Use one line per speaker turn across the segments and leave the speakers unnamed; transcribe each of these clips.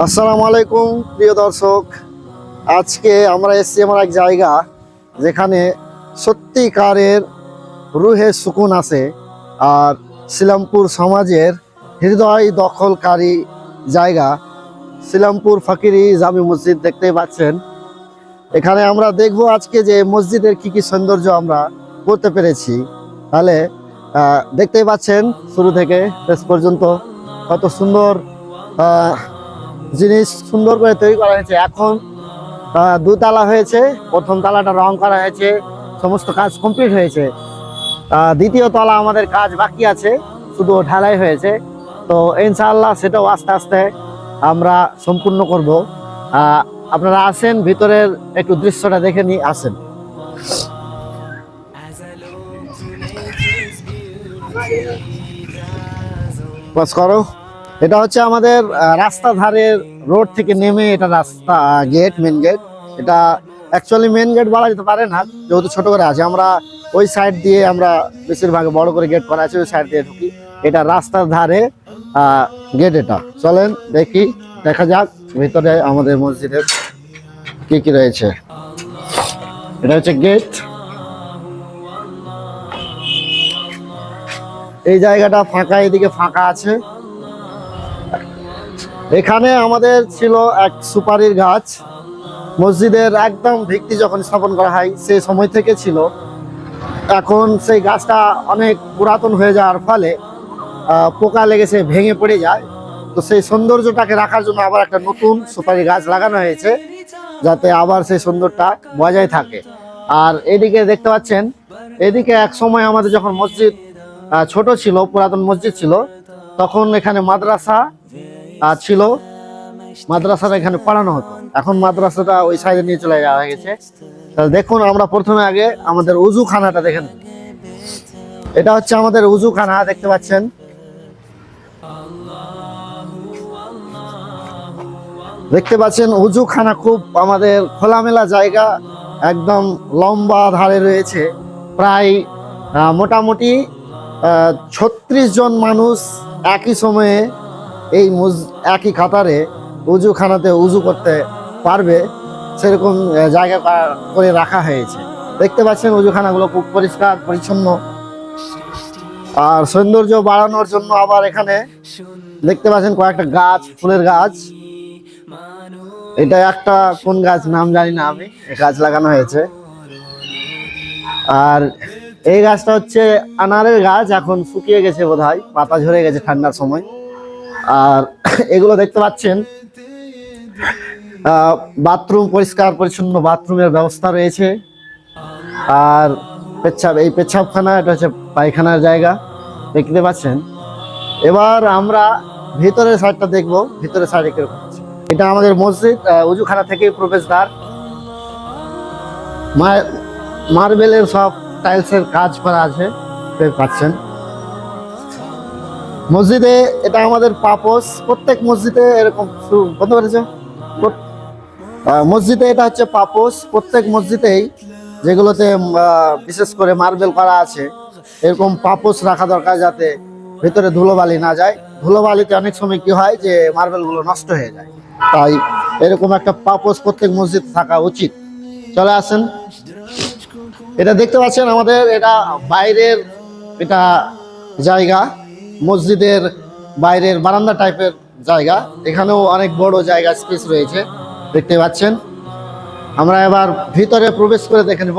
আসসালামু আলাইকুম, প্রিয় দর্শক। আজকে আমরা এসেছি আমার এক জায়গা যেখানে সত্যিকারের রুহে সুকুন আছে আর শিলামপুর সমাজের হৃদয় দখলকারী জায়গা। শিলামপুর ফকিরি জামি মসজিদ দেখতেই পাচ্ছেন। এখানে আমরা দেখব আজকে যে মসজিদের কি কি সৌন্দর্য আমরা করতে পেরেছি। তাহলে দেখতেই পাচ্ছেন, শুরু থেকে শেষ পর্যন্ত কত সুন্দর জিনিস সুন্দর করে তৈরি করা হয়েছে। এখন দুতলা হয়েছে, প্রথম তালাটা রং করা হয়েছে, সমস্ত কাজ কমপ্লিট হয়েছে। দ্বিতীয় তলা আমাদের কাজ বাকি আছে, শুধু ঢালাই হয়েছে। তো ইনশাআল্লাহ সেটাও আস্তে আস্তে আমরা সম্পূর্ণ করব। আপনারা আসেন, ভিতরের একটু দৃশ্যটা দেখে নিয়ে আসেন। বাস করো এটা হচ্ছে আমাদের রাস্তা ধারের রোড থেকে নেমে এটা রাস্তা গেট মেন গেট এটা অ্যাকচুয়ালি মেন গেট বলা যেতে পারে না, যেহেতু ছোট করে আছে। আমরা ওই সাইড দিয়ে আমরা বেশিরভাগ বড় করে গেট করা আছে, ওই সাইড দিয়ে ঢুকি। এটা রাস্তার ধারে গেট এটা। চলেন দেখি, দেখা যাক ভিতরে আমাদের মসজিদের কি কি রয়েছে। এটা হচ্ছে গেট এই জায়গাটা ফাঁকা, এদিকে ফাঁকা আছে। এখানে আমাদের ছিল এক সুপারির গাছ। মসজিদের একদম ভিত্তি যখন স্থাপন করা হয়, সেই সময় থেকে ছিল। এখন সেই গাছটা অনেক পুরাতন হয়ে যাওয়ার ফলে পোকা লেগেছে ভেঙে পড়ে যায়। তো সেই সৌন্দর্যটাকে রাখার জন্য আবার একটা নতুন সুপারি গাছ লাগানো হয়েছে, যাতে আবার সেই সৌন্দর্যটা বজায় থাকে। আর এদিকে দেখতে পাচ্ছেন, এদিকে এক সময় আমাদের যখন মসজিদ ছোট ছিল, পুরাতন মসজিদ ছিল, তখন এখানে মাদ্রাসা ছিল, মাদ্রাসাটা এখানে পড়ানো হতো। এখন মাদ্রাসাটা ওই সাইডে নিয়ে চলে যাওয়া গেছে। তাহলে দেখুন, আমরা প্রথমে আগে আমাদের উজুখানাটা দেখেন এটা হচ্ছে আমাদের উজুখানা, দেখতে পাচ্ছেন? দেখতে পাচ্ছেন, উজুখানা খুব আমাদের খোলামেলা জায়গা, একদম লম্বা ধারে রয়েছে। প্রায় মোটামুটি ছত্রিশ জন মানুষ একই সময়ে এই মুজ- একই কাতারে উজুখানাতে উজু করতে পারবে, সেরকম জায়গা করে রাখা হয়েছে। দেখতে পাচ্ছেন উজুখানাগুলো খুব পরিষ্কার, পরিচ্ছন্ন। আর সৌন্দর্য বাড়ানোর জন্য আবার এখানে দেখতে পাচ্ছেন কয়েকটা গাছ, ফুলের গাছ। এটা একটা কোন গাছ নাম জানি না আমি গাছ লাগানো হয়েছে। আর এই গাছটা হচ্ছে আনারের গাছ, এখন শুকিয়ে গেছে বোধহয় পাতা ঝরে গেছে ঠান্ডার সময়। আর এগুলো দেখতে পাচ্ছেন। বাথরুম পরিষ্কার, পরিচ্ছন্ন বাথরুমের ব্যবস্থা রয়েছে। আর পেচ্ছাপ, এই পেচ্ছাপখানা, এটা হচ্ছে পায়খানার জায়গা। দেখতে পাচ্ছেন? এবার আমরা ভিতরের সাইডটা দেখব। ভিতরের সাইডে কীরকম। এটা আমাদের মসজিদ উজুখানা থেকে প্রবেশদ্বার। মার্বেলের সব টাইলসের কাজ করা আছে পাচ্ছেন। মসজিদে এটা আমাদের পাপোস। প্রত্যেক মসজিদে এরকম বলতে পেরেছে? মসজিদে এটা হচ্ছে পাপোস। প্রত্যেক মসজিদেই যেগুলোতে বিশেষ করে মার্বেল করা আছে, এরকম পাপোস রাখা দরকার যাতে ভিতরে ধুলোবালি না যায়। ধুলোবালিতে অনেক সময় কি হয় যে মার্বেলগুলো নষ্ট হয়ে যায়। তাই এরকম একটা পাপোস প্রত্যেক মসজিদ থাকা উচিত। চলে আসেন। এটা দেখতে পাচ্ছেন আমাদের, এটা বাইরের এটা জায়গা। মসজিদের বাইরের বারান্দা টাইপের জায়গা। এখানেও অনেক বড় জায়গা স্পেস রয়েছে, দেখতে পাচ্ছেন। আমরা এবার ভিতরে প্রবেশ করে দেখে নেব।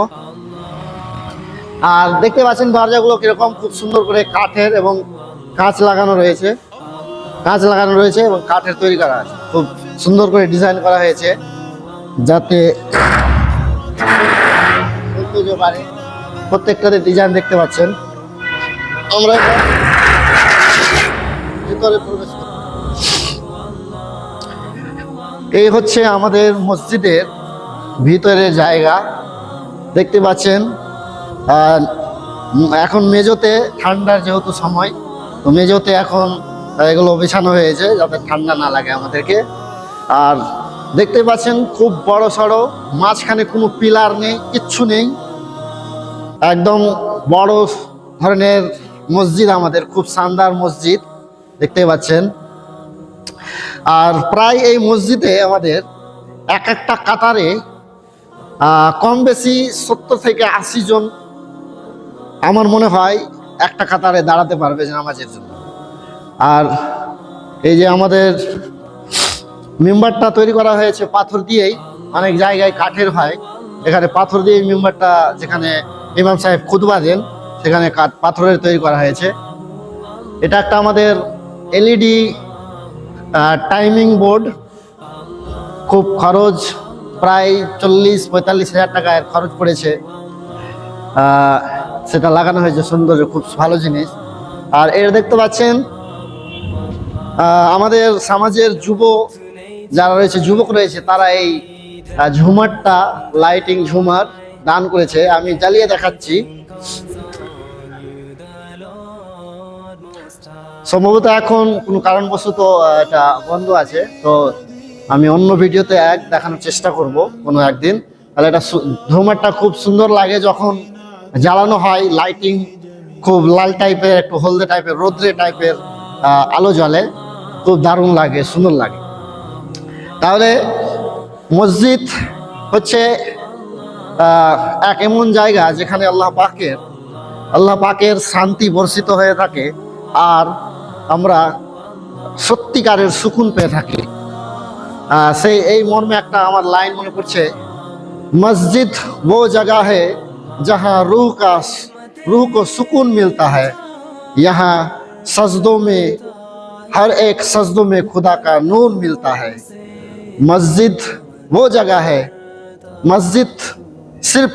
আর দেখতে পাচ্ছেন দরজাগুলো কীরকম, খুব সুন্দর করে কাঠের এবং কাঁচ লাগানো রয়েছে। কাঁচ লাগানো রয়েছে এবং কাঠের তৈরি করা আছে। খুব সুন্দর করে ডিজাইন করা হয়েছে, যাতে প্রত্যেকটাতে ডিজাইন দেখতে পাচ্ছেন। আমরা ভিতরে প্রবেশ। এই হচ্ছে আমাদের মসজিদের ভিতরের জায়গা। দেখতে পাচ্ছেন এখন মেজোতে ঠান্ডার যেহেতু সময়, তো মেজোতে এখন এগুলো বিছানো হয়েছে যাতে ঠান্ডা না লাগে আমাদেরকে। আর দেখতে পাচ্ছেন, খুব বড় সড়ো, মাঝখানে কোনো পিলার নেই, কিচ্ছু নেই। একদম বড় ধরনের মসজিদ আমাদের, খুব শানদার মসজিদ। দেখতে পাচ্ছেন। আর প্রায় এই মসজিদে আমাদের এক একটা কাতারে কম বেশি সত্তর থেকে আশি জন, আমার মনে হয় একটা কাতারে দাঁড়াতে পারবে নামাজের জন্য। আর এই যে আমাদের মেম্বারটা তৈরি করা হয়েছে পাথর দিয়েই, অনেক জায়গায় কাঠের হয়। এখানে পাথর দিয়ে মেম্বারটা যেখানে ইমাম সাহেব খুতবা দেন, সেখানে পাথরের তৈরি করা হয়েছে। এটা একটা আমাদের এলইডি টাইমিং বোর্ড খুব খরচ, প্রায় চল্লিশ পঁয়তাল্লিশ হাজার টাকা এর খরচ পড়েছে। সেটা লাগানো হয়েছে সৌন্দর্য খুব ভালো জিনিস। আর এর দেখতে পাচ্ছেন আমাদের সমাজের যুব যারা রয়েছে, যুবক রয়েছে, তারা এই ঝুমারটা লাইটিং ঝুমার দান করেছে। আমি জ্বালিয়ে দেখাচ্ছি। সম্ভবত এখন কোনো কারণবশত এটা বন্ধ আছে। তো আমি অন্য ভিডিওতে এক দেখানোর চেষ্টা করব কোনো একদিন। তাহলে এটা ঝুমারটা খুব সুন্দর লাগে যখন জ্বালানো হয় লাইটিং খুব লাল টাইপের একটু হলদে টাইপের রোদ্রে টাইপের আলো জ্বলে। খুব দারুণ লাগে, সুন্দর লাগে। তাহলে মসজিদ হচ্ছে এক এমন জায়গা যেখানে আল্লাহ পাকের আল্লাহ পাকের শান্তি বর্ষিত হয়ে থাকে। আর আমরা সত্যিকারের সুকুন পেয়ে থাকি আহ, সেই এই মর্মে একটা আমার লাইন মনে পড়ছে मस्जिद वो जगह है जहाँ रूह का रूह को सुकून मिलता है यहाँ सजदों में हर एक सजदों में खुदा का नूर मिलता है मस्जिद वो जगह है मस्जिद सिर्फ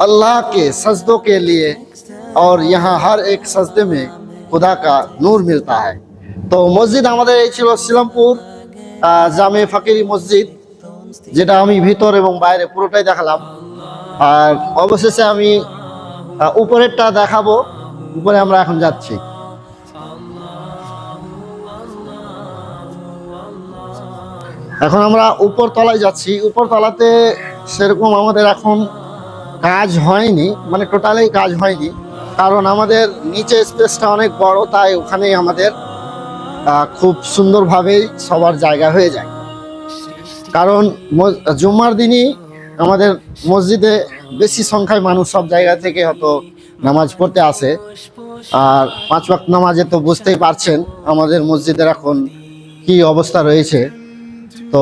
अल्लाह के सजदों के लिए और यहाँ हर एक सजदे में খুদা কা নূর মিলতা হয়। তো মসজিদ আমাদের এই ছিল শ্রীলামপুর জামে ফাকিরি মসজিদ, যেটা আমি ভিতর এবং বাইরে পুরোটাই দেখালাম। আর অবশেষে আমি উপরেরটা দেখাবো, উপরে আমরা এখন যাচ্ছি। এখন আমরা উপরতলায় যাচ্ছি। উপরতলাতে সেরকম আমাদের এখন কাজ হয়নি মানে টোটালেই কাজ হয়নি। কারণ আমাদের নিচে স্পেসটা অনেক বড়, তাই ওখানেই আমাদের খুব সুন্দরভাবেই সবার জায়গা হয়ে যায়। কারণ জুম্মার দিনই আমাদের মসজিদে বেশি সংখ্যায় মানুষ সব জায়গা থেকে হয়তো নামাজ পড়তে আসে। আর পাঁচ ওয়াক্ত নামাজে তো বুঝতেই পারছেন আমাদের মসজিদের এখন কি অবস্থা রয়েছে। তো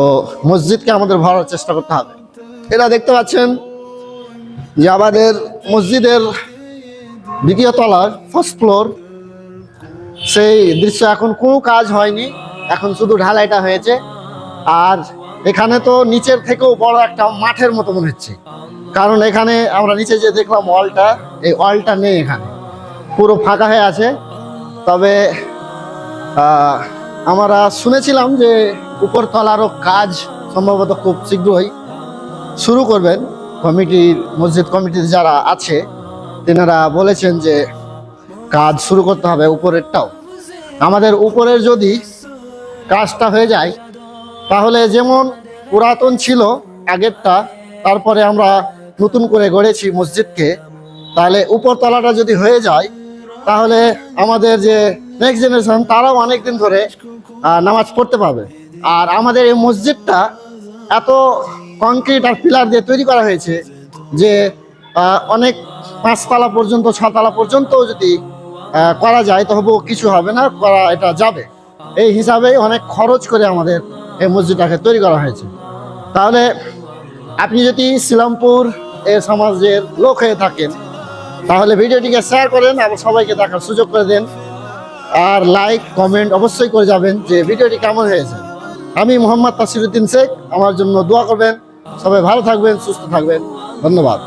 মসজিদকে আমাদের ভরার চেষ্টা করতে হবে। এরা দেখতে পাচ্ছেন যে আমাদের মসজিদের দ্বিতীয় তলার ফার্স্ট ফ্লোর সেই দৃশ্য এখন কোনো কাজ হয়নি, এখন শুধু ঢালাইটা হয়েছে। আর এখানে তো নিচের থেকেও বড় একটা মাঠের মতো মনে হচ্ছে। কারণ এখানে আমরা নিচে যে দেখলাম ওয়ালটা, এই ওয়ালটা নেই এখানে। পুরো ফাঁকা হয়ে আছে। তবে আমরা শুনেছিলাম যে উপরতলারও কাজ সম্ভবত খুব শীঘ্রই শুরু করবেন। কমিটির, মসজিদ কমিটির যারা আছে তেনারা বলেছেন যে কাজ শুরু করতে হবে উপরেরটাও। আমাদের উপরের যদি কাজটা হয়ে যায়, তাহলে যেমন পুরাতন ছিল আগেরটা, তারপরে আমরা নতুন করে গড়েছি মসজিদকে, তাহলে উপরতলাটা যদি হয়ে যায়, তাহলে আমাদের যে নেক্সট জেনারেশন তারাও অনেক দিন ধরে নামাজ পড়তে পারবে। আর আমাদের এই মসজিদটা এত কংক্রিট আর পিলার দিয়ে তৈরি করা হয়েছে যে অনেক পাঁচতলা পর্যন্ত, ছতলা পর্যন্ত যদি করা যায়, তবুও কিছু হবে না, করা, এটা যাবে। এই হিসাবে অনেক খরচ করে আমাদের এই মসজিদটাকে তৈরি করা হয়েছে। তাহলে আপনি যদি শিলামপুর এর সমাজের লোক হয়ে থাকেন, তাহলে ভিডিওটিকে শেয়ার করেন, আবার সবাইকে দেখার সুযোগ করে দেন। আর লাইক কমেন্ট অবশ্যই করে যাবেন যে ভিডিওটি কেমন হয়েছে। আমি মোহাম্মদ তাসিরুদ্দিন শেখ, আমার জন্য দোয়া করবেন। সবাই ভালো থাকবেন, সুস্থ থাকবেন। ধন্যবাদ।